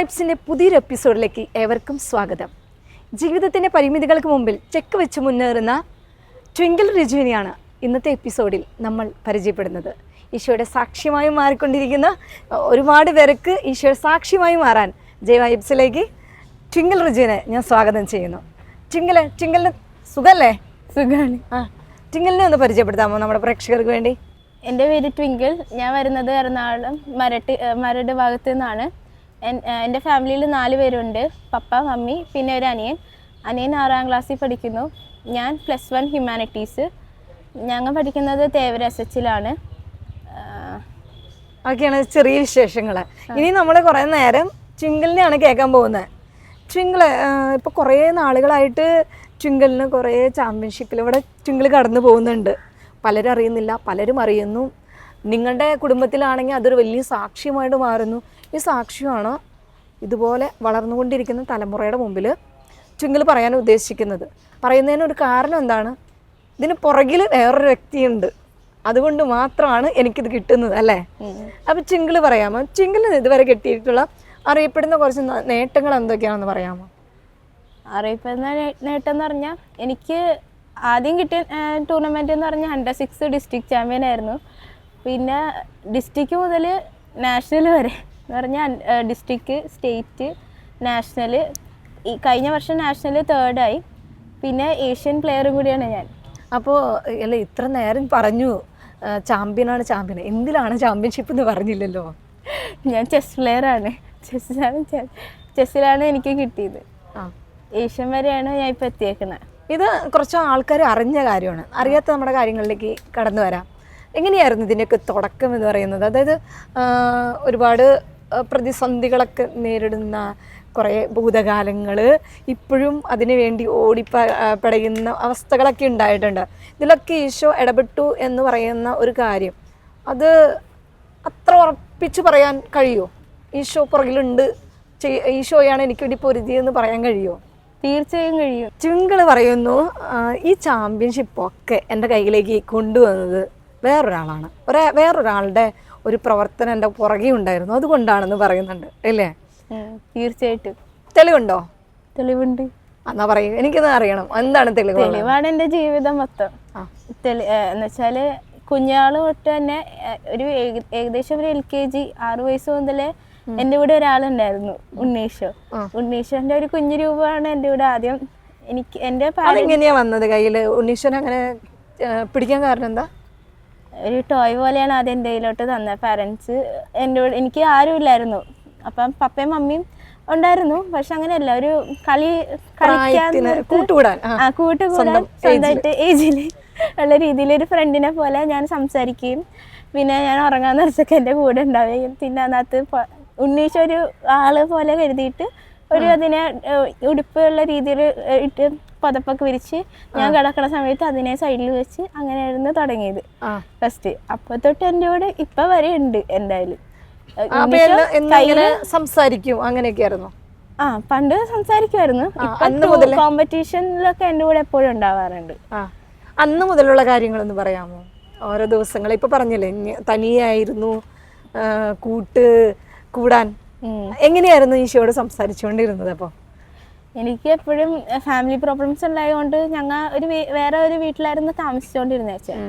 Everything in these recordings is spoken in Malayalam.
വൈബ്സിന്റെ പുതിയൊരു എപ്പിസോഡിലേക്ക് ഏവർക്കും സ്വാഗതം. ജീവിതത്തിന്റെ പരിമിതികൾക്ക് മുമ്പിൽ ചെക്ക് വെച്ച് മുന്നേറുന്ന ട്വിങ്കിൾ റിജുവിനെയാണ് ഇന്നത്തെ എപ്പിസോഡിൽ നമ്മൾ പരിചയപ്പെടുന്നത്. ഈശോയുടെ സാക്ഷ്യമായി മാറിക്കൊണ്ടിരിക്കുന്ന ഒരുപാട് പേർക്ക് ഈശോയുടെ സാക്ഷ്യമായി മാറാൻ ജെ വൈബ്സിലേക്ക് ട്വിങ്കിൾ റിജുവിനെ ഞാൻ സ്വാഗതം ചെയ്യുന്നു. ട്വിങ്കിൾ ട്വിങ്കിളിന് സുഖല്ലേ? സുഖമാണ് ആ ട്വിങ്കിളിനെ ഒന്ന് പരിചയപ്പെടുത്താമോ നമ്മുടെ പ്രേക്ഷകർക്ക് വേണ്ടി? എന്റെ പേര് ട്വിങ്കിൾ. ഞാൻ വരുന്നത് എറണാകുളം മരട്ടി മരട് ഭാഗത്തു നിന്നാണ്. എന്റെ ഫാമിലിയിൽ നാല് പേരുണ്ട്. പപ്പ മമ്മി പിന്നെ ഒരു അനിയൻ. അനിയൻ ആറാം ക്ലാസ്സിൽ പഠിക്കുന്നു. ഞാൻ പ്ലസ് വൺ ഹ്യൂമാനിറ്റീസ്. ഞങ്ങൾ പഠിക്കുന്നത് തേവര എസ് എച്ചിലാണ്. ഒക്കെയാണ് ചെറിയ വിശേഷങ്ങൾ. ഇനി നമ്മൾ കുറേ നേരം ചിങ്കലിനെയാണ് കേൾക്കാൻ പോകുന്നത്. ട്വിങ്കിൾ ഇപ്പോൾ കുറേ നാളുകളായിട്ട് ചിങ്കലിന് കുറേ ചാമ്പ്യൻഷിപ്പിൽ ഇവിടെ ട്വിങ്കിൾ കടന്നു പോകുന്നുണ്ട്. പലരും അറിയുന്നില്ല പലരും അറിയുന്നു. നിങ്ങളുടെ കുടുംബത്തിലാണെങ്കിൽ അതൊരു വലിയ സാക്ഷ്യമായിട്ട് മാറുന്നു. ഈ സാക്ഷ്യമാണ് ഇതുപോലെ വളർന്നുകൊണ്ടിരിക്കുന്ന തലമുറയുടെ മുമ്പിൽ ചുങ്കിൽ പറയാൻ ഉദ്ദേശിക്കുന്നത്. പറയുന്നതിന് ഒരു കാരണം എന്താണ്? ഇതിന് പുറകിൽ വേറൊരു വ്യക്തിയുണ്ട്. അതുകൊണ്ട് മാത്രമാണ് എനിക്കിത് കിട്ടുന്നത് അല്ലേ? അപ്പം ചിങ്കിൾ പറയാമോ? ചിങ്കിളിന് ഇതുവരെ കിട്ടിയിട്ടുള്ള അറിയപ്പെടുന്ന കുറച്ച് നേട്ടങ്ങൾ എന്തൊക്കെയാണെന്ന് പറയാമോ? അറിയപ്പെടുന്ന നേട്ടം എന്ന് പറഞ്ഞാൽ എനിക്ക് ആദ്യം കിട്ടിയ ടൂർണമെന്റ് എന്ന് പറഞ്ഞാൽ അണ്ടർ സിക്സ് ഡിസ്ട്രിക്ട് ചാമ്പ്യൻ ആയിരുന്നു. പിന്നെ ഡിസ്ട്രിക്ട് മുതൽ നാഷണൽ വരെ. എന്ന് പറഞ്ഞാൽ ഡിസ്ട്രിക്ട് സ്റ്റേറ്റ് നാഷണൽ ഈ കഴിഞ്ഞ വർഷം നാഷണൽ തേർഡായി പിന്നെ ഏഷ്യൻ പ്ലെയറും കൂടിയാണ് ഞാൻ. അപ്പോൾ അല്ല ഇത്ര നേരം പറഞ്ഞു ചാമ്പ്യനാണ് ചാമ്പ്യൻ എന്തിലാണ് ചാമ്പ്യൻഷിപ്പ് എന്ന് പറഞ്ഞില്ലല്ലോ? ഞാൻ ചെസ് പ്ലെയറാണ് ചെസ്സിലാണ് ചെസ്സിലാണ് എനിക്ക് കിട്ടിയത്. ആ. ഏഷ്യൻ വരെയാണ് ഞാൻ ഇപ്പോൾ എത്തിയേക്കുന്നത് ഇത് കുറച്ച് ആൾക്കാർ അറിഞ്ഞ കാര്യമാണ്. അറിയാത്ത നമ്മുടെ കാര്യങ്ങളിലേക്ക് കടന്നു വരാം. എങ്ങനെയായിരുന്നു ഇതിന്റെയൊക്കെ തുടക്കം എന്ന് പറയുന്നത്? അതായത് ഒരുപാട് പ്രതിസന്ധികളൊക്കെ നേരിടുന്ന കുറേ ഭൂതകാലങ്ങൾ ഇപ്പോഴും അതിനു വേണ്ടി ഓടിപ്പ പടയുന്ന അവസ്ഥകളൊക്കെ ഉണ്ടായിട്ടുണ്ട്. ഇതിലൊക്കെ ഈശോ ഇടപെട്ടു എന്ന് പറയുന്ന ഒരു കാര്യം അത് അത്ര ഉറപ്പിച്ച് പറയാൻ കഴിയുമോ ഈശോ പുറകിലുണ്ട് ഈശോയാണ് എനിക്ക് വേണ്ടി പൊരുതിയെന്ന് പറയാൻ കഴിയുമോ തീർച്ചയായും കഴിയും. ചുങ്കൾ പറയുന്നു ഈ ചാമ്പ്യൻഷിപ്പൊക്കെ എന്റെ കയ്യിലേക്ക് കൊണ്ടുവന്നത് വേറൊരാളാണ്. ഒരേ വേറൊരാളുടെ ഒരു പ്രവർത്തനം എന്റെ പുറകെ ഉണ്ടായിരുന്നു. അതുകൊണ്ടാണെന്ന് പറയുന്നുണ്ട്. അല്ലേ തീർച്ചയായിട്ടും. തെളിവുണ്ടോ? തെളിവുണ്ട്. എന്നാ പറയൂ. എനിക്കത് അറിയണം. എന്താണ് തെളിവ്? തെളിവാണ് എന്റെ ജീവിതം മൊത്തം. തെളി എന്ന് വെച്ചാൽ കുഞ്ഞാൾ തൊട്ട് തന്നെ ഒരു ഏകദേശം ഒരു എൽ കെ ജി ആറു വയസ്സ് മുതലേ എന്റെ കൂടെ ഒരാളുണ്ടായിരുന്നു ഉണ്ണീഷോ. ഉണ്ണീഷോന്റെ ഒരു കുഞ്ഞു രൂപമാണ് എന്റെ കൂടെ ആദ്യം എനിക്ക് എന്റെ പാര എങ്ങനെയാ വന്നത് കയ്യിൽ? ഉണ്ണീഷനെ അങ്ങനെ പിടിക്കാൻ കാരണം എന്താ? ഒരു ടോയ് പോലെയാണ് ആദ്യം എന്റെ കയ്യിലോട്ട് തന്നത്. പാരൻസ് എന്റെ എനിക്ക് ആരും ഇല്ലായിരുന്നു. അപ്പം പപ്പയും മമ്മിയും ഉണ്ടായിരുന്നു. പക്ഷെ അങ്ങനെയല്ല ഒരു കളി കളിക്കാൻ കൂട്ടുകൂടാൻ. ആ. കൂട്ടുകൂടാൻ സ്വന്തമായിട്ട് ഏജിൽ ഉള്ള രീതിയിൽ ഒരു ഫ്രണ്ടിനെ പോലെ ഞാൻ സംസാരിക്കുകയും പിന്നെ ഞാൻ ഉറങ്ങാൻ നേരത്തൊക്കെ എന്റെ കൂടെ ഉണ്ടാവുകയും പിന്നെ അതിനകത്ത് ഉണ്ണീച്ച ഒരു ആൾ പോലെ കരുതിയിട്ട് ഒരു അതിനെ ഉടുപ്പുള്ള രീതിയിൽ ഇട്ട് പുതപ്പൊക്കെ വിരിച്ച് ഞാൻ കിടക്കണ സമയത്ത് അതിനെ സൈഡിൽ വെച്ച് അങ്ങനെയായിരുന്നു തുടങ്ങിയത്. ഫസ്റ്റ് അപ്പൊ തൊട്ട് എന്റെ കൂടെ ഇപ്പൊ വരെ ഉണ്ട് എന്തായാലും. സംസാരിക്കും അങ്ങനെയൊക്കെ ആയിരുന്നു? ആ പണ്ട് സംസാരിക്കുമായിരുന്നു. കോമ്പറ്റീഷനിലൊക്കെ എന്റെ കൂടെ എപ്പോഴും ഉണ്ടാവാറുണ്ട്. അന്ന് മുതലുള്ള കാര്യങ്ങളൊന്ന് പറയാമോ? ഓരോ ദിവസങ്ങൾ ഇപ്പൊ പറഞ്ഞില്ലേ തനിയായിരുന്നു കൂട്ട് കൂടാൻ. എങ്ങനെയായിരുന്നു ഈശോയോട് സംസാരിച്ചുകൊണ്ടിരുന്നത് അപ്പോൾ എനിക്ക് എപ്പോഴും ഫാമിലി പ്രോബ്ലംസ് ഉണ്ടായതുകൊണ്ട് ഞങ്ങൾ ഒരു വേറെ ഒരു വീട്ടിലായിരുന്നു താമസിച്ചുകൊണ്ടിരുന്നത് വെച്ചാൽ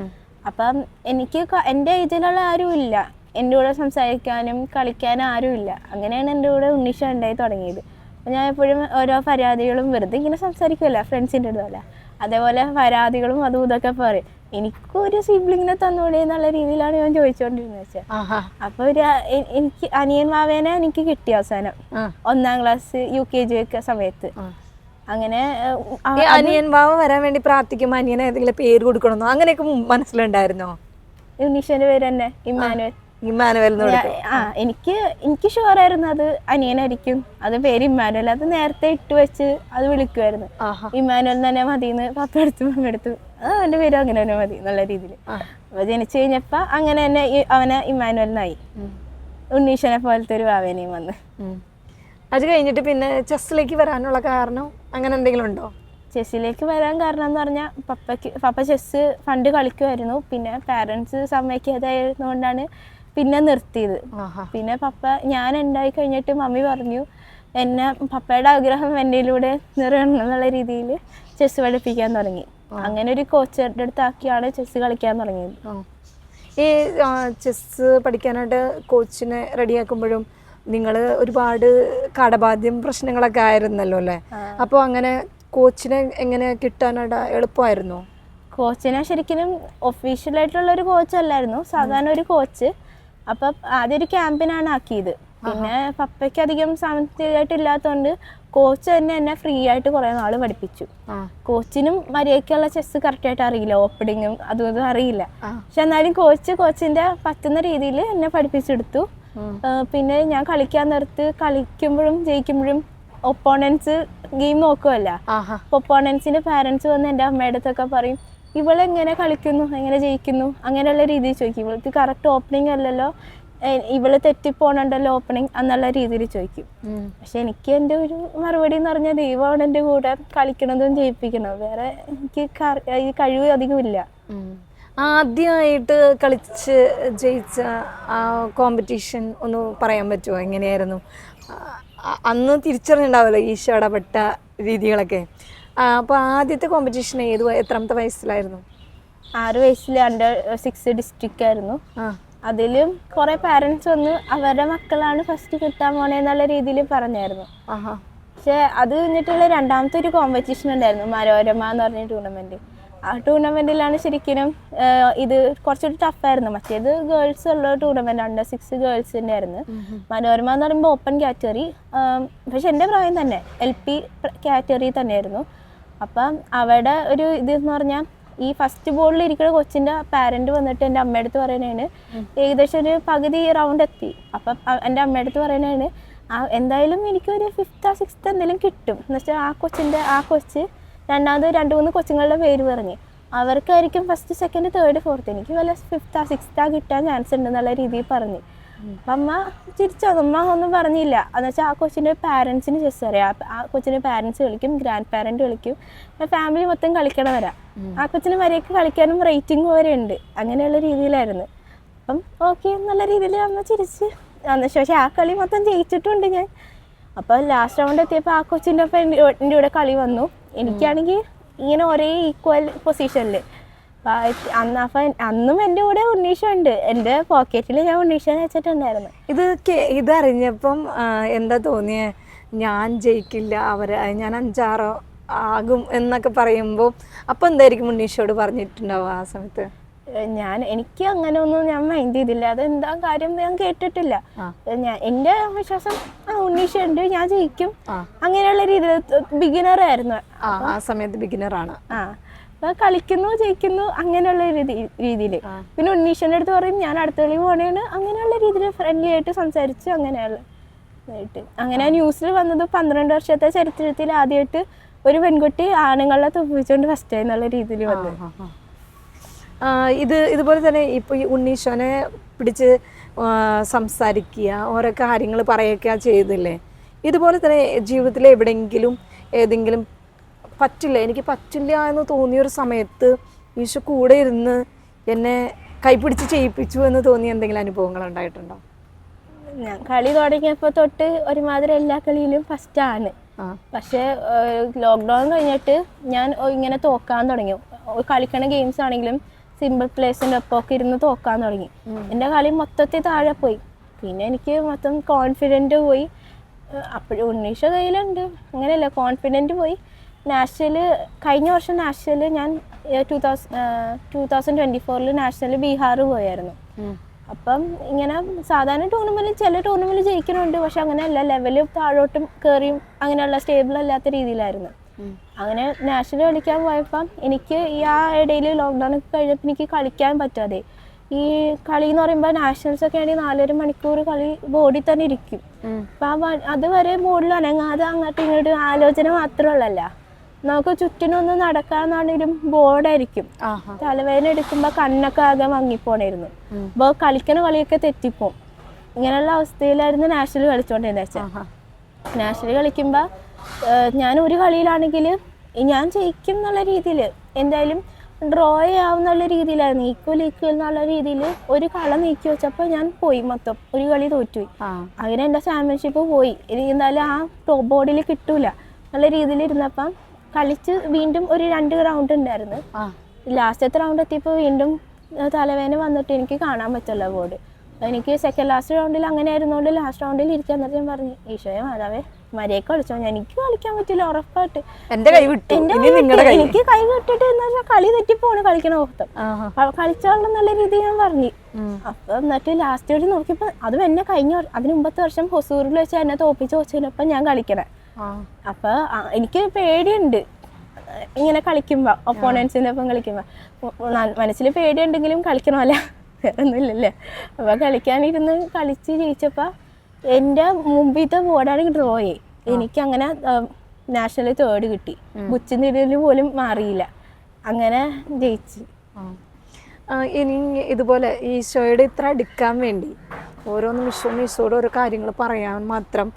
അപ്പം എനിക്ക് എന്റെ ഏജിലുള്ള ആരും ഇല്ല. എന്റെ കൂടെ സംസാരിക്കാനും കളിക്കാനും ആരും ഇല്ല. അങ്ങനെയാണ് എന്റെ കൂടെ ഉണ്ണീഷ ഉണ്ടായി തുടങ്ങിയത്. അപ്പം ഞാൻ എപ്പോഴും ഓരോ പരാതികളും വെറുതെ ഇങ്ങനെ സംസാരിക്കുമല്ല ഫ്രണ്ട്സിന്റെ അടുത്തല്ല അതേപോലെ പരാതികളും അതും ഇതൊക്കെ പറയും. എനിക്കൊരു സിബ്ലിങ്ങിനെ തന്നൂടെ എന്നുള്ള രീതിയിലാണ് ഞാൻ ചോദിച്ചുകൊണ്ടിരുന്നത് വെച്ചാൽ അപ്പൊ ഒരു എനിക്ക് അനിയൻ മാവേനെ എനിക്ക് കിട്ടി അവസാനം. ഒന്നാം ക്ലാസ് യു കെ ജി ഒക്കെ സമയത്ത്. അങ്ങനെ അനിയൻ മാവ വരാൻ വേണ്ടി പ്രാർത്ഥിക്കുമ്പോൾ അനിയനെ ഏതെങ്കിലും പേര് കൊടുക്കണമെന്നോ? അങ്ങനെയൊക്കെ മനസ്സിലുണ്ടായിരുന്നോ? നിഷന്റെ പേര് തന്നെ ഇമ്മാനുവൽ. ഇമ്മാനുവൽ ആ എനിക്ക് എനിക്ക് ഷുവറായിരുന്നു അത് അനിയനായിരിക്കും. അത് പേര് ഇമ്മാനുവൽ. അത് നേരത്തെ ഇട്ട് വെച്ച് അത് വിളിക്കുമായിരുന്നു ഇമ്മാനുവൽ തന്നെ മതിന്ന് പപ്പ എടുത്തു മമ്മ എടുത്തു ആ പേര് അങ്ങനെ തന്നെ മതി നല്ല രീതിയിൽ അപ്പൊ ജനിച്ചു കഴിഞ്ഞപ്പോൾ അങ്ങനെ തന്നെ അവനെ ഇമ്മാനുവലിനായി. ഉണ്ണീഷനെ പോലത്തെ ഒരു ഭാവേനയും വന്ന്. അത് കഴിഞ്ഞിട്ട് പിന്നെ ചെസ്സിലേക്ക് വരാനുള്ള കാരണം അങ്ങനെ എന്തെങ്കിലും ഉണ്ടോ? ചെസ്സിലേക്ക് വരാൻ കാരണം എന്ന് പറഞ്ഞാൽ പപ്പയ്ക്ക് പപ്പ ചെസ്സ് ഫണ്ട് കളിക്കുമായിരുന്നു പിന്നെ പാരൻസ് സമ്മതിക്കാതായിരുന്നുകൊണ്ടാണ് പിന്നെ നിർത്തിയത്. പിന്നെ പപ്പ ഞാൻ ഉണ്ടായി കഴിഞ്ഞിട്ട് മമ്മി പറഞ്ഞു എന്നെ പപ്പയുടെ ആഗ്രഹം എന്നിലൂടെ നിറയണം എന്നുള്ള രീതിയിൽ ചെസ് പഠിപ്പിക്കാൻ തുടങ്ങി. അങ്ങനെ ഒരു കോച്ചറുടെ അടുത്താക്കിയാണ് ചെസ് കളിക്കാൻ തുടങ്ങിയത്. ഈ ചെസ് പഠിക്കാനായിട്ട് കോച്ചിനെ റെഡിയാക്കുമ്പോഴും നിങ്ങൾ ഒരുപാട് കടബാധ്യം പ്രശ്നങ്ങളൊക്കെ ആയിരുന്നല്ലോ അല്ലേ? അപ്പോൾ അങ്ങനെ കോച്ചിനെ എങ്ങനെ കിട്ടാനായിട്ട് എളുപ്പമായിരുന്നു? കോച്ചിനെ ശരിക്കും ഒഫീഷ്യലായിട്ടുള്ള ഒരു കോച്ച് അല്ലായിരുന്നു. സാധാരണ ഒരു കോച്ച് അപ്പം ആദ്യം ക്യാമ്പിനാണ് ആക്കിയത്. പിന്നെ പപ്പയ്ക്ക് അധികം സാമ്പത്തികമായിട്ട് ഇല്ലാത്തതുകൊണ്ട് കോച്ച് തന്നെ എന്നെ ഫ്രീ ആയിട്ട് കുറെ നാൾ പഠിപ്പിച്ചു. കോച്ചിനും മര്യാദയ്ക്കുള്ള ചെസ് കറക്റ്റ് ആയിട്ട് അറിയില്ല. ഓപ്പണിങ്ങും അതും ഇതും അറിയില്ല. പക്ഷെ എന്നാലും കോച്ച് കോച്ചിന്റെ പറ്റുന്ന രീതിയിൽ എന്നെ പഠിപ്പിച്ചെടുത്തു. പിന്നെ ഞാൻ കളിക്കാൻ നേരത്ത് കളിക്കുമ്പോഴും ജയിക്കുമ്പോഴും ഒപ്പോണൻസ് ഗെയിം നോക്കുമല്ല ഒപ്പോണൻസിന്റെ പാരന്റ്സ് വന്ന് എന്റെ അമ്മയുടെ അടുത്തൊക്കെ പറയും ഇവളെങ്ങനെ കളിക്കുന്നു? എങ്ങനെ ജയിക്കുന്നു? അങ്ങനെയുള്ള രീതിയിൽ ചോദിക്കും. ഇവൾക്ക് കറക്റ്റ് ഓപ്പണിംഗ് അല്ലല്ലോ. ഇവൾ തെറ്റിപ്പോണുണ്ടല്ലോ ഓപ്പണിംഗ് എന്നുള്ള രീതിയിൽ ചോദിക്കും. പക്ഷെ എനിക്ക് എന്റെ ഒരു മറുപടി എന്ന് പറഞ്ഞാൽ ദൈവമാണ് എന്റെ കൂടെ കളിക്കണതും ജയിപ്പിക്കണോ വേറെ എനിക്ക് ഈ കഴിവ് അധികമില്ല ഇല്ല. ആദ്യമായിട്ട് കളിച്ച് ജയിച്ച ആ കോമ്പറ്റീഷൻ ഒന്ന് പറയാൻ പറ്റുമോ? എങ്ങനെയായിരുന്നു? അന്ന് അന്ന് ഈശോ ഇടപെട്ട രീതികളൊക്കെ. അപ്പോൾ ആദ്യത്തെ കോമ്പറ്റീഷൻ ഏത് എത്രാമത്തെ വയസ്സിലായിരുന്നു? ആറ് വയസ്സിൽ അണ്ടർ സിക്സ് ഡിസ്ട്രിക്റ്റ് ആയിരുന്നു. അതിലും കുറേ പാരൻസ് വന്ന് അവരുടെ മക്കളാണ് ഫസ്റ്റ് കിട്ടാൻ പോണേന്നുള്ള രീതിയിൽ പറഞ്ഞായിരുന്നു. പക്ഷെ അത് കഴിഞ്ഞിട്ടുള്ള രണ്ടാമത്തെ ഒരു കോമ്പറ്റീഷൻ ഉണ്ടായിരുന്നു മനോരമ എന്ന് പറഞ്ഞ ടൂർണമെന്റ് ആ ടൂർണമെന്റിലാണ് ശരിക്കും ഇത് കുറച്ചൊരു ടഫായിരുന്നു മറ്റേത് ഗേൾസ് ഉള്ള ടൂർണമെന്റ് അണ്ടർ സിക്സ് ഗേൾസിന്റെ ആയിരുന്നു മനോരമ എന്ന് പറയുമ്പോൾ ഓപ്പൺ കാറ്റഗറി പക്ഷെ എന്റെ പ്രായം തന്നെ എൽ പി കാറ്റഗറി തന്നെയായിരുന്നു. അപ്പം അവിടെ ഒരു ഇത് എന്ന് പറഞ്ഞാൽ ഈ ഫസ്റ്റ് ബോളിൽ ഇരിക്കുന്ന കൊച്ചിന്റെ പാരന്റ് വന്നിട്ട് എന്റെ അമ്മയുടെ അടുത്ത് പറയണേണ് ഏകദേശം ഒരു പകുതി റൗണ്ട് എത്തി. അപ്പം എന്റെ അമ്മയുടെ അടുത്ത് പറയണേണ് ആ എന്തായാലും എനിക്കൊരു ഫിഫ്ത്തോ സിക്സ്ത്ത് എന്തെങ്കിലും കിട്ടും. എന്ന് വെച്ചാൽ ആ കൊച്ചിന്റെ ആ കൊച്ച് രണ്ടാമത് രണ്ട് മൂന്ന് കൊച്ചുങ്ങളുടെ പേര് പറഞ്ഞ്. അവർക്കായിരിക്കും ഫസ്റ്റ് സെക്കൻഡ് തേർഡ് ഫോർത്ത് എനിക്ക് വല്ല ഫിഫ്ത്താ സിക്സ്ത്താ കിട്ടാൻ ചാൻസ് ഉണ്ടെന്നുള്ള രീതിയിൽ പറഞ്ഞു. അപ്പം അമ്മ ചിരിച്ചു? അമ്മ ഒന്നും പറഞ്ഞില്ല. എന്ന് വെച്ചാൽ ആ കൊച്ചിന്റെ പാരൻസിന് ചെസ് അറിയാം. ആ- കൊച്ചിന്റെ പാരൻസ് കളിക്കും ഗ്രാൻഡ് പാരന്റ് കളിക്കും ഫാമിലി മൊത്തം കളിക്കണം വരാം ആ കൊച്ചിന് വരെയൊക്കെ കളിക്കാനും റേറ്റിംഗ് വരെ ഉണ്ട് അങ്ങനെയുള്ള രീതിയിലായിരുന്നു. അപ്പം ഓക്കെ എന്നുള്ള രീതിയിൽ അമ്മ ചിരിച്ച്. അന്ന് പക്ഷേ ആ കളി മൊത്തം ജയിച്ചിട്ടുണ്ട് ഞാൻ. അപ്പോൾ ലാസ്റ്റ് റൗണ്ട് എത്തിയപ്പോൾ ആ കൊച്ചിന്റെ ഒപ്പം എന്റെ കൂടെ കളി വന്നു. എനിക്കാണെങ്കിൽ ഇങ്ങനെ ഒരേ ഈക്വൽ പൊസിഷനിൽ അന്ന് അപ്പം അന്നും എന്റെ കൂടെ ഉണ്ണീഷ ഉണ്ട് എന്റെ പോക്കറ്റിൽ ഞാൻ ഉണ്ണീഷനെ വെച്ചിട്ടുണ്ടായിരുന്നു. ഇത് ഇത് ഇതറിഞ്ഞപ്പം എന്താ തോന്നിയേ? ഞാൻ ജയിക്കില്ല അവർ ഞാൻ അഞ്ചാറോ ആകും എന്നൊക്കെ പറയുമ്പോൾ അപ്പം എന്തായിരിക്കും ഉണ്ണീഷോട് പറഞ്ഞിട്ടുണ്ടാവുക ആ സമയത്ത്? ഞാൻ എനിക്ക് അങ്ങനെ ഒന്നും ഞാൻ മൈൻഡ് ചെയ്തില്ല. അത് എന്താ കാര്യം ഞാൻ കേട്ടിട്ടില്ല. ഞാൻ എന്റെ വിശ്വാസം ആ ഉണ്ണീഷ ഉണ്ട് ഞാൻ ജയിക്കും. അങ്ങനെയുള്ള രീതിയിൽ ബിഗിനർ ആയിരുന്നു. ആ സമയത്ത് ബിഗിനറാണ് ആ. കളിക്കുന്നു ജയിക്കുന്നു അങ്ങനെയുള്ള രീതി രീതിയിൽ പിന്നെ ഉണ്ണീഷന്റെ അടുത്ത് പറയും ഞാൻ അടുത്ത കളി പോണേണ് അങ്ങനെയുള്ള രീതിയിൽ ഫ്രണ്ട്ലി ആയിട്ട് സംസാരിച്ചു അങ്ങനെയുള്ള ആയിട്ട് അങ്ങനെ ന്യൂസിൽ വന്നത് പന്ത്രണ്ട് വർഷത്തെ ചരിത്രത്തിൽ ആദ്യമായിട്ട് ഒരു പെൺകുട്ടി ആണുങ്ങളെ തുപ്പിച്ചുകൊണ്ട് ഫസ്റ്റ് എന്നുള്ള രീതിയിൽ വന്നു. ഇത് ഇതുപോലെ തന്നെ ഇപ്പോൾ ഈ ഉണ്ണീശോനെ പിടിച്ച് സംസാരിക്കുക ഓരോ കാര്യങ്ങൾ പറയുക ചെയ്തില്ലേ? ഇതുപോലെ തന്നെ ജീവിതത്തിൽ എവിടെയെങ്കിലും ഏതെങ്കിലും പറ്റില്ല. എനിക്ക് പറ്റില്ല എന്ന് തോന്നിയൊരു സമയത്ത് ഈശോ കൂടെ ഇരുന്ന് എന്നെ കൈപിടിച്ച് ചെയ്യിപ്പിച്ചു എന്ന് തോന്നിയ എന്തെങ്കിലും അനുഭവങ്ങൾ ഉണ്ടായിട്ടുണ്ടോ? ഞാൻ കളി തുടങ്ങിയപ്പോൾ തൊട്ട് ഒരുമാതിരി എല്ലാ കളിയിലും ഫസ്റ്റ് ആണ്. ആ. പക്ഷേ ലോക്ക്ഡൗൺ കഴിഞ്ഞിട്ട് ഞാൻ ഇങ്ങനെ തോക്കാൻ തുടങ്ങി. കളിക്കണ ഗെയിംസ് ആണെങ്കിലും സിമ്പിൾ പ്ലേസിന്റെ ഒപ്പമൊക്കെ ഇരുന്ന് തോക്കാൻ തുടങ്ങി. എന്റെ കളി മൊത്തത്തിൽ താഴെ പോയി. പിന്നെ എനിക്ക് മൊത്തം കോൺഫിഡന്റ് പോയി. അപ്പോഴും ഉണ്ണീഷ കയ്യിലുണ്ട്. അങ്ങനെയല്ല കോൺഫിഡന്റ് പോയി. നാഷണൽ കഴിഞ്ഞ വർഷം നാഷണൽ ഞാൻ two thousand two thousand twenty ഫോറിൽ നാഷണൽ ബീഹാർ പോയായിരുന്നു. അപ്പം ഇങ്ങനെ സാധാരണ ടൂർണമെന്റിൽ ചില ടൂർണമെന്റിൽ ജയിക്കുന്നുണ്ട് പക്ഷെ അങ്ങനെയല്ല. ലെവൽ താഴോട്ടും കയറിയും അങ്ങനെയുള്ള സ്റ്റേബിൾ അല്ലാത്ത രീതിയിലായിരുന്നു. അങ്ങനെ നാഷണൽ കളിക്കാൻ പോയപ്പം എനിക്ക് ഈ ആ ഇടയിൽ ലോക്ക്ഡൗൺ ഒക്കെ കഴിഞ്ഞപ്പോൾ എനിക്ക് കളിക്കാൻ പറ്റാതെ. ഈ കളി എന്ന് പറയുമ്പോൾ നാഷണൽസ് ഒക്കെ ആണെങ്കിൽ നാലര മണിക്കൂർ കളി ബോർഡിൽ തന്നെ ഇരിക്കും. അപ്പം അതുവരെ ബോർഡിൽ അനങ്ങാതെ അങ്ങോട്ടും ഇങ്ങോട്ട് ആലോചന മാത്രമുള്ളല്ല നമുക്ക് ചുറ്റിനൊന്ന് നടക്കാന്നാണെങ്കിലും ബോർഡായിരിക്കും. തലവേദന എടുക്കുമ്പോ കണ്ണൊക്കെ ആകെ വാങ്ങിപ്പോണായിരുന്നു അപ്പൊ കളിക്കണ കളിയൊക്കെ തെറ്റിപ്പോവും. ഇങ്ങനെയുള്ള അവസ്ഥയിലായിരുന്നു നാഷണൽ കളിച്ചോണ്ടിരുന്ന വെച്ചാൽ നാഷണൽ കളിക്കുമ്പോ ഞാൻ ഒരു കളിയിലാണെങ്കിൽ ഞാൻ ജയിക്കും എന്നുള്ള രീതിയിൽ എന്തായാലും ഡ്രോ ആവുന്നുള്ള രീതിയിലായിരുന്നു. ഈക്വൽ ഈക്വൽ എന്നുള്ള രീതിയിൽ ഒരു കള നീക്കി വെച്ചപ്പോൾ ഞാൻ പോയി മൊത്തം. ഒരു കളി തോറ്റുപോയി. അങ്ങനെ എന്റെ ചാമ്പ്യൻഷിപ്പ് പോയി. ഇനി എന്തായാലും ആ ടോപ്പ് ബോർഡിൽ കിട്ടൂല. നല്ല രീതിയിൽ ഇരുന്നപ്പം കളിച്ച് വീണ്ടും ഒരു രണ്ട് റൗണ്ട് ഉണ്ടായിരുന്നു. ലാസ്റ്റത്തെ റൗണ്ട് എത്തിയപ്പോൾ വീണ്ടും തലവേദന വന്നിട്ട് എനിക്ക് കാണാൻ പറ്റില്ല ബോർഡ് എനിക്ക് സെക്കൻഡ് ലാസ്റ്റ് റൗണ്ടിൽ അങ്ങനെ ആയിരുന്നുകൊണ്ട് ലാസ്റ്റ് റൗണ്ടിൽ ഇരിക്കാൻ നേരത്തെ ഞാൻ പറഞ്ഞു ഈശോയെ മാതാവേ മര്യാദ കളിച്ചോ. എനിക്ക് കളിക്കാൻ പറ്റില്ല ഉറപ്പായിട്ട്. എന്റെ കൈ വിട്ടു. എനിക്ക് കൈ വിട്ടിട്ട് എന്ന് വെച്ചാൽ കളി തെറ്റിപ്പോണ് കളിക്കണ ഓർത്തം ആഹാ. കളിച്ചോളണം നല്ല രീതി ഞാൻ പറഞ്ഞു. അപ്പൊ എന്നിട്ട് ലാസ്റ്റ് ഒരു നോക്കിയപ്പോ അതും എന്നെ കഴിഞ്ഞ അതിന് മുമ്പത്തെ വർഷം ഹൊസൂറിൽ വെച്ച് എന്നെ തോപ്പിച്ച് വെച്ചതിനൊപ്പം ഞാൻ കളിക്കണേ. ആ. അപ്പൊ എനിക്ക് പേടിയുണ്ട്. ഇങ്ങനെ കളിക്കുമ്പോ ഒപ്പോണൻസിന്റെ ഒപ്പം കളിക്കുമ്പോ. മനസ്സിൽ പേടിയുണ്ടെങ്കിലും കളിക്കണമല്ല വേറെ അപ്പോൾ അപ്പൊ കളിക്കാനിരുന്ന് കളിച്ച് ജയിച്ചപ്പോ എന്റെ മുമ്പിലത്തെ ബോർഡാണ് ഡ്രോയെ എനിക്ക് അങ്ങനെ നാഷണൽ തേർഡ് കിട്ടി. ബുച്ചിന്റെ പോലും മാറിയില്ല. അങ്ങനെ ജയിച്ചു. ഇനി ഇതുപോലെ ഈശോയുടെ ഇത്ര അടുക്കാൻ വേണ്ടി ഓരോ നിമിഷവും ഈശോയുടെ ഓരോ കാര്യങ്ങൾ പറയാൻ മാത്രം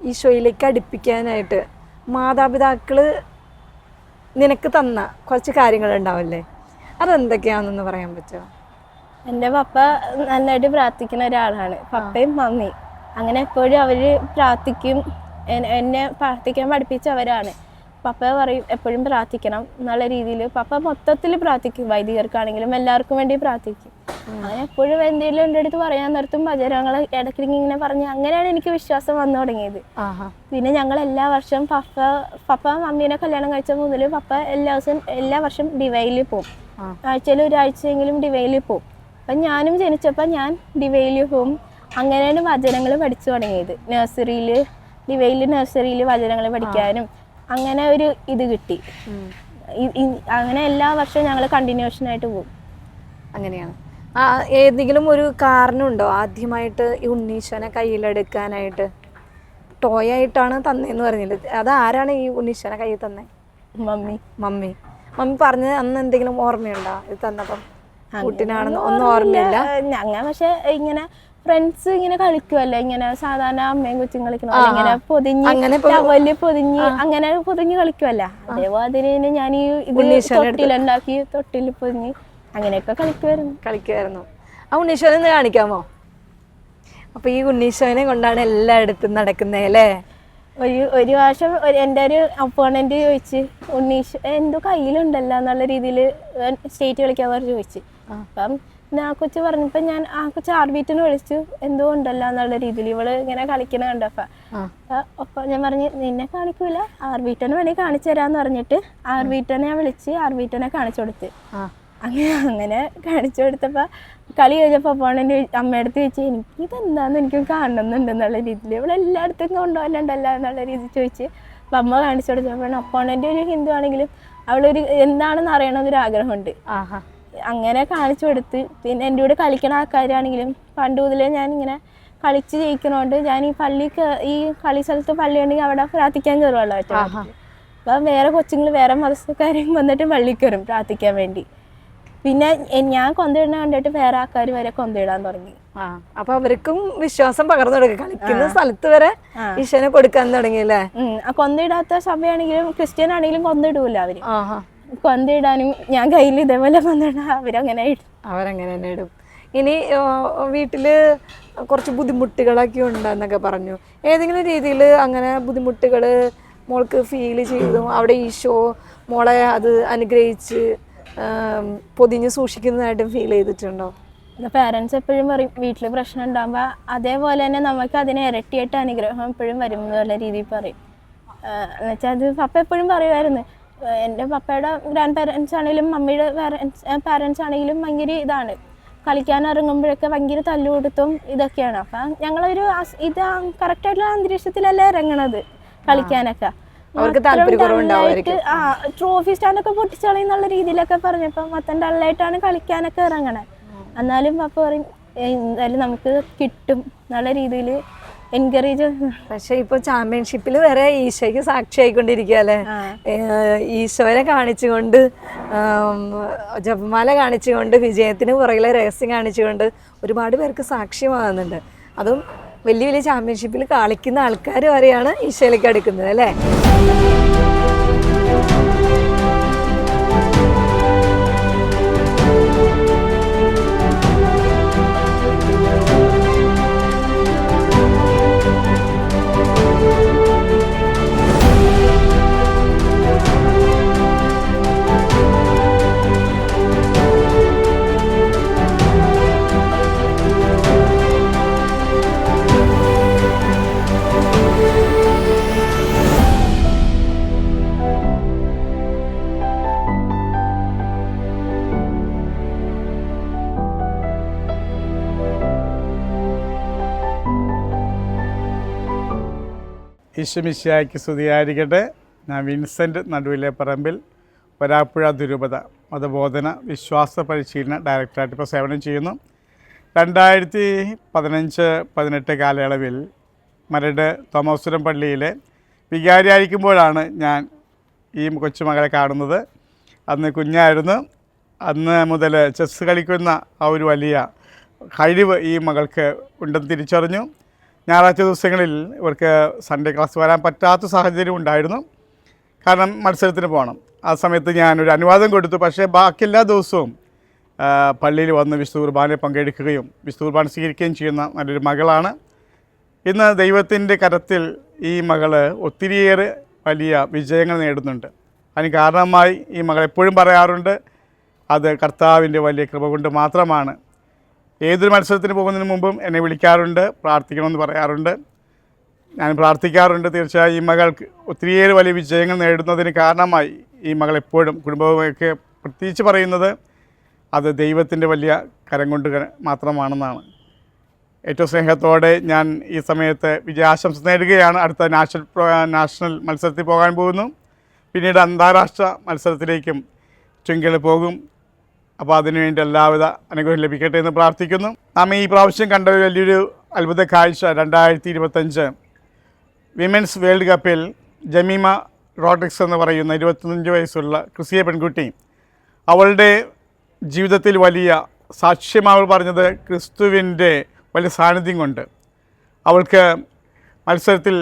ഈശോയിലേക്ക് അടുപ്പിക്കാനായിട്ട് മാതാപിതാക്കൾ നിനക്ക് തന്ന കുറച്ച് കാര്യങ്ങൾ ഉണ്ടാവില്ലേ അതെന്തൊക്കെയാണെന്ന് പറയാൻ പറ്റുമോ? എന്റെ പപ്പ നന്നായിട്ട് പ്രാർത്ഥിക്കുന്ന ഒരാളാണ്. പപ്പയും മമ്മിയും. അങ്ങനെ എപ്പോഴും അവർ പ്രാർത്ഥിക്കും. എന്നെ പ്രാർത്ഥിക്കാൻ പഠിപ്പിച്ചവരാണ്. പപ്പ പറയും എപ്പോഴും പ്രാർത്ഥിക്കണം. എന്നുള്ള രീതിയിൽ പപ്പ മൊത്തത്തിൽ പ്രാർത്ഥിക്കും. വൈദികർക്കാണെങ്കിലും എല്ലാവർക്കും വേണ്ടി പ്രാർത്ഥിക്കും. അങ്ങനെ എപ്പോഴും എന്തെങ്കിലും എന്റെ അടുത്ത് പറയാൻ നിർത്തും ഭജനങ്ങൾ ഇടയ്ക്ക് ഇങ്ങനെ പറഞ്ഞ് അങ്ങനെയാണ് എനിക്ക് വിശ്വാസം വന്നു തുടങ്ങിയത്. പിന്നെ ഞങ്ങൾ എല്ലാ വർഷവും പപ്പ പപ്പ മമ്മീനെ കല്യാണം കഴിച്ച മുതൽ പപ്പ എല്ലാ ദിവസവും എല്ലാ വർഷം ഡിവൈലിൽ പോകും. ആഴ്ചയിൽ ഒരാഴ്ചയെങ്കിലും ഡിവൈലിൽ പോകും അപ്പം ഞാനും ജനിച്ചപ്പോൾ ഞാൻ ഡിവൈലിൽ പോകും അങ്ങനെയാണ് വചനങ്ങൾ പഠിച്ചു തുടങ്ങിയത്. നഴ്സറിയിൽ ഡിവൈലിൽ നഴ്സറിയിൽ വചനങ്ങൾ പഠിക്കാനും അങ്ങനെ ഒരു ഇത് കിട്ടി. അങ്ങനെ എല്ലാ വർഷവും ഞങ്ങൾ കണ്ടിന്യൂഷൻ ആയിട്ട് പോകും. അങ്ങനെയാണ്. ആ ഏതെങ്കിലും ഒരു കാരണമുണ്ടോ? ആദ്യമായിട്ട് ഈ ഉണ്ണീശ്വനെ കയ്യിലെടുക്കാനായിട്ട്? ടോയ് ആയിട്ടാണ് തന്നേന്ന് പറഞ്ഞില്ല? അത് ആരാണ് ഈ ഉണ്ണീശ്വനെ കയ്യിൽ തന്നെ? മമ്മി. മമ്മി. മമ്മി പറഞ്ഞത് അന്ന് എന്തെങ്കിലും ഓർമ്മയുണ്ടോ? ഇത് തന്നപ്പം? കുട്ടിനാണെന്ന് ഒന്നും ഓർമ്മയില്ല. ഞങ്ങൾ പക്ഷെ ഇങ്ങനെ ഫ്രണ്ട്സ് ഇങ്ങനെ കളിക്കുമല്ലോ ഇങ്ങനെ സാധാരണ അമ്മയും കൊച്ചും കളിക്കണ? ഇങ്ങനെ പൊതിഞ്ഞ് ടവൽ പൊതിഞ്ഞ് അങ്ങനെ പൊതിഞ്ഞ് കളിക്കുമല്ലോ അതേപോലെ ഞാൻ ഈ ഇത് ഉണ്ണീശനെ എടുത്ത്. തൊട്ടിലുണ്ടാക്കി തൊട്ടിൽ പൊതിഞ്ഞ് അങ്ങനെയൊക്കെ കളിക്കുമായിരുന്നു കളിക്കുമായിരുന്നു ആ ഉണ്ണീശ്വരൻ കാണിക്കാമോ? അപ്പൊ ഈ ഉണ്ണീശ്വരനെ കൊണ്ടാണ് എല്ലായിടത്തും നടക്കുന്നത് അല്ലേ? ഒരു ഒരു പ്രാവശ്യം ഒരു- എന്റെ ഒരു അപ്പോണന്റ് ചോദിച്ച് ഉണ്ണീഷ് എന്തോ കയ്യിലുണ്ടല്ലോ എന്നുള്ള രീതിയിൽ സ്റ്റേറ്റ് കളിക്കാൻ പറഞ്ഞു ചോദിച്ചു. അപ്പം പിന്നെ ആ കൊച്ചു പറഞ്ഞപ്പോൾ ഞാൻ ആ കൊച്ചു ആർബീറ്റിന് വിളിച്ചു എന്തോ ഉണ്ടല്ലോ? എന്നുള്ള രീതിയിൽ ഇവൾ ഇങ്ങനെ കളിക്കണ കണ്ടപ്പോൾ അപ്പോൾ അപ്പൊ ഞാൻ പറഞ്ഞു നിന്നെ കാണിക്കൂല ആർബീറ്റനെ വേണമെങ്കിൽ കാണിച്ചു തരാന്ന് പറഞ്ഞിട്ട് ആർബീറ്റനെ ഞാൻ വിളിച്ച് ആർബീറ്റനെ കാണിച്ചു കൊടുത്ത്. അങ്ങനെ അങ്ങനെ കാണിച്ചു കൊടുത്തപ്പോൾ കളി കഴിഞ്ഞപ്പോൾ അപ്പോണന്റെ അമ്മയടുത്ത് ചോദിച്ചു എനിക്ക് ഇതെന്താന്ന് എനിക്ക് കാണുന്നുണ്ട് എന്നുള്ള രീതിയിൽ ഇവിടെ എല്ലായിടത്തും കൊണ്ടുപോകലുണ്ടല്ലോ എന്നുള്ള രീതിയിൽ ചോദിച്ച് അപ്പം അമ്മ കാണിച്ചു കൊടുത്തപ്പോൾ അപ്പോണന്റെ ഒരു ഹിന്ദു ആണെങ്കിലും അവളൊരു എന്താണെന്ന് അറിയണമെന്നൊരു ആഗ്രഹമുണ്ട് ആഹാ. അങ്ങനെ കാണിച്ചു കൊടുത്ത്. പിന്നെ എന്റെ കൂടെ കളിക്കണ ആൾക്കാരാണെങ്കിലും പണ്ട് മുതലേ ഞാനിങ്ങനെ ഇങ്ങനെ കളിച്ച് ജയിക്കണോണ്ട് ഞാൻ ഈ പള്ളി ഈ കളി സ്ഥലത്ത് പള്ളി ഉണ്ടെങ്കിൽ അവിടെ പ്രാർത്ഥിക്കാൻ കയറുമല്ലോ ഒറ്റ ആഹാ. അപ്പം വേറെ കൊച്ചുങ്ങൾ വേറെ മതസ്ഥക്കാരും വന്നിട്ട് പള്ളി കയറും പ്രാർത്ഥിക്കാൻ വേണ്ടി. പിന്നെ ഞാൻ കൊന്തയിടുന്ന കണ്ടിട്ട് വേറെ ആൾക്കാർ വരെ കൊന്തയിടാൻ തുടങ്ങി. അപ്പൊ അവർക്കും വിശ്വാസം പകർന്നു തുടങ്ങി കളിക്കുന്ന സ്ഥലത്ത് വരെ. ഈശോനെ കൊടുക്കാൻ തുടങ്ങി അല്ലേ? കൊന്തയിടാത്ത സഭയാണെങ്കിലും ക്രിസ്ത്യൻ ആണെങ്കിലും കൊന്തയിടൂല അവർ കൊന്തയിടാനും ഞാൻ കയ്യിൽ ഇതേപോലെ കൊന്തയിടാൻ അവരങ്ങനെ ഇടും. അവരങ്ങനെ തന്നെ ഇടും. ഇനി വീട്ടിൽ കുറച്ച് ബുദ്ധിമുട്ടുകളൊക്കെ ഉണ്ടെന്നൊക്കെ പറഞ്ഞു. ഏതെങ്കിലും രീതിയിൽ അങ്ങനെ ബുദ്ധിമുട്ടുകൾ മോൾക്ക് ഫീൽ ചെയ്തു അവിടെ ഈശോ മോളെ അത് അനുഗ്രഹിച്ച് പൊതിഞ്ഞ് സൂക്ഷിക്കുന്നതായിട്ടും ഫീൽ ചെയ്തിട്ടുണ്ടോ? പാരൻസ് എപ്പോഴും പറയും വീട്ടിൽ പ്രശ്നം ഉണ്ടാകുമ്പോൾ അതേപോലെ തന്നെ നമുക്ക് അതിനെ ഇരട്ടിയായിട്ട് അനുഗ്രഹം എപ്പോഴും വരും എന്നുള്ള രീതിയിൽ പറയും. എന്നുവെച്ചാൽ അത് പപ്പ എപ്പോഴും പറയുമായിരുന്നു എന്റെ പപ്പയുടെ ഗ്രാൻഡ് പാരൻസ് ആണെങ്കിലും മമ്മിയുടെ പാരൻസ് പാരൻസ് ആണെങ്കിലും ഭയങ്കര ഇതാണ്. കളിക്കാൻ ഇറങ്ങുമ്പോഴൊക്കെ ഭയങ്കര തല്ലുകൊടുത്തും ഇതൊക്കെയാണ്. അപ്പം ഞങ്ങളൊരു ഇത് കറക്റ്റായിട്ടുള്ള അന്തരീക്ഷത്തിലല്ല ഇറങ്ങണത് കളിക്കാനൊക്കെ. ആ ട്രോഫി സ്റ്റാൻഡൊക്കെ പൊട്ടിച്ചളയെന്നുള്ള രീതിയിലൊക്കെ പറഞ്ഞപ്പോൾ മൊത്തം ഡള്ളായിട്ടാണ് കളിക്കാനൊക്കെ ഇറങ്ങണേ. എന്നാലും പപ്പ പറയും എന്തായാലും നമുക്ക് കിട്ടും എന്നുള്ള രീതിയിൽ എൻകറേജ് പക്ഷെ ഇപ്പൊ ചാമ്പ്യൻഷിപ്പിൽ വരെ ഈശോയ്ക്ക് സാക്ഷിയായിക്കൊണ്ടിരിക്കുക അല്ലേ? ആ. ഈശോനെ കാണിച്ചുകൊണ്ട് ജപമാല കാണിച്ചുകൊണ്ട് വിജയത്തിന് പുറകിലെ രഹസ്യം കാണിച്ചുകൊണ്ട് ഒരുപാട് പേർക്ക് സാക്ഷ്യമാകുന്നുണ്ട് അതും വലിയ വലിയ ചാമ്പ്യൻഷിപ്പിൽ കളിക്കുന്ന ആൾക്കാർ വരെയാണ് ഈശോയിലേക്ക് അടുക്കുന്നത് അല്ലേ? ഈശ്വമിശിയായ്ക്ക് സ്തുതിയായിരിക്കട്ടെ. ഞാൻ വിൻസെന്റ് നടുവിലെ പറമ്പിൽ വരാപ്പുഴ ദുരൂപത മതബോധന വിശ്വാസ പരിശീലന ഡയറക്ടറായിട്ട് ഇപ്പോൾ സേവനം ചെയ്യുന്നു. രണ്ടായിരത്തി പതിനഞ്ച് പതിനെട്ട് കാലയളവിൽ മരട് തോമസുരം പള്ളിയിലെ വികാരിയായിരിക്കുമ്പോഴാണ് ഞാൻ ഈ കൊച്ചുമകളെ കാണുന്നത്. അന്ന് കുഞ്ഞായിരുന്നു. അന്ന് മുതൽ ചെസ് കളിക്കുന്ന ആ ഒരു വലിയ കഴിവ് ഈ മകൾക്ക് ഉണ്ടെന്ന് തിരിച്ചറിഞ്ഞു. ഞായറാഴ്ച ദിവസങ്ങളിൽ ഇവർക്ക് സൺഡേ ക്ലാസ് വരാൻ പറ്റാത്ത സാഹചര്യം ഉണ്ടായിരുന്നു. കാരണം മത്സരത്തിന് പോകണം. ആ സമയത്ത് ഞാനൊരു അനുവാദം കൊടുത്തു. പക്ഷേ ബാക്കി എല്ലാ ദിവസവും പള്ളിയിൽ വന്ന് വിശുദ്ധ കുർബാനയിൽ പങ്കെടുക്കുകയും വിശുദ്ധ കുർബാന സ്വീകരിക്കുകയും ചെയ്യുന്ന നല്ലൊരു മകളാണ്. ഇന്ന് ദൈവത്തിന്റെ കരത്തിൽ ഈ മകൾ ഒത്തിരിയേറെ വലിയ വിജയങ്ങൾ നേടുന്നുണ്ട്. അതിന് കാരണമായി ഈ മകൾ എപ്പോഴും പറയാറുണ്ട് അത് കർത്താവിന്റെ വലിയ കൃപ കൊണ്ട് മാത്രമാണ്. ഏതൊരു മത്സരത്തിന് പോകുന്നതിന് മുമ്പും എന്നെ വിളിക്കാറുണ്ട് പ്രാർത്ഥിക്കണമെന്ന് പറയാറുണ്ട്. ഞാൻ പ്രാർത്ഥിക്കാറുണ്ട് തീർച്ചയായും ഈ മകൾക്ക് ഒത്തിരിയേറെ വലിയ വിജയങ്ങൾ നേടുന്നതിന് കാരണമായി ഈ മകൾ എപ്പോഴും കുടുംബമൊക്കെ പ്രത്യേകിച്ച് പറയുന്നത് അത് ദൈവത്തിന്റെ വലിയ കരം കൊണ്ട് മാത്രമാണെന്നാണ്. ഏറ്റവും സ്നേഹത്തോടെ ഞാൻ ഈ സമയത്ത് വിജയാശംസ നേടുകയാണ്. അടുത്ത നാഷണൽ നാഷണൽ മത്സരത്തിൽ പോകാൻ പോകുന്നു. പിന്നീട് അന്താരാഷ്ട്ര മത്സരത്തിലേക്കും ട്വിങ്കിൾ പോകും. അപ്പോൾ അതിനുവേണ്ടി എല്ലാവിധ അനുഗ്രഹം ലഭിക്കട്ടെ എന്ന് പ്രാർത്ഥിക്കുന്നു. നാം ഈ പ്രാവശ്യം കണ്ട ഒരു വലിയൊരു അത്ഭുത കാഴ്ച രണ്ടായിരത്തി ഇരുപത്തഞ്ച് വിമൻസ് വേൾഡ് കപ്പിൽ ജമീമ റോഡ്രിക്സ് എന്ന് പറയുന്ന ഇരുപത്തഞ്ച് വയസ്സുള്ള ക്രിസ്തീയ പെൺകുട്ടി അവളുടെ ജീവിതത്തിൽ വലിയ സാക്ഷ്യം അവൾ പറഞ്ഞത് ക്രിസ്തുവിന്റെ വലിയ സാന്നിധ്യം കൊണ്ട്. അവൾക്ക് മത്സരത്തിൽ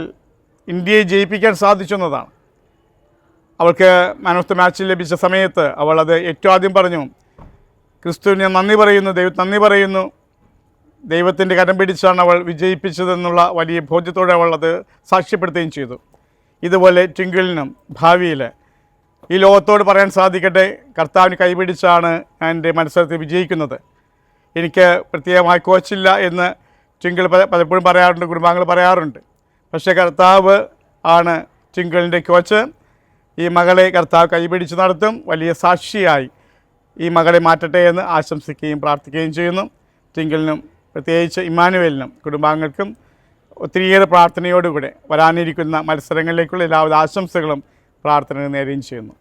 ഇന്ത്യയെ ജയിപ്പിക്കാൻ സാധിച്ചു എന്നതാണ് അവൾക്ക് മാൻ ഓഫ് ദ മാച്ച് ലഭിച്ച സമയത്ത് അവൾ അത് ഏറ്റവും ആദ്യം പറഞ്ഞു. ക്രിസ്തുവിന് ഞാൻ നന്ദി പറയുന്നു ദൈവം നന്ദി പറയുന്നു. ദൈവത്തിന്റെ കരം പിടിച്ചാണ് അവൾ വിജയിപ്പിച്ചതെന്നുള്ള വലിയ ബോധ്യത്തോടെ അവൾ അത് സാക്ഷ്യപ്പെടുത്തുകയും ചെയ്തു. ഇതുപോലെ ട്വിങ്കിളിനും ഭാവിയിൽ ഈ ലോകത്തോട് പറയാൻ സാധിക്കട്ടെ കർത്താവിന് കൈപിടിച്ചാണ് ഞാൻ എന്റെ മത്സരത്തിൽ വിജയിക്കുന്നത്. എനിക്ക് പ്രത്യേകമായി കോച്ചില്ല എന്ന് ട്വിങ്കിൾ പല പലപ്പോഴും പറയാറുണ്ട് കുടുംബാംഗങ്ങൾ പറയാറുണ്ട്. പക്ഷേ കർത്താവ് ആണ് ട്വിങ്കിളിന്റെ കോച്ച്. ഈ മകളെ കർത്താവ് കൈപിടിച്ച് നടത്തും വലിയ സാക്ഷിയായി. ഈ മകളെ മാറ്റട്ടെ എന്ന് ആശംസിക്കുകയും പ്രാർത്ഥിക്കുകയും ചെയ്യുന്നു. ടിങ്കിളിനും പ്രത്യേകിച്ച് ഇമ്മാനുവേലിനും കുടുംബാംഗങ്ങൾക്കും ഒത്തിരിയേറെ പ്രാർത്ഥനയോടുകൂടെ വരാനിരിക്കുന്ന മത്സരങ്ങളിലേക്കുള്ള എല്ലാവിധ ആശംസകളും പ്രാർത്ഥനകൾ നേരുകയും ചെയ്യുന്നു.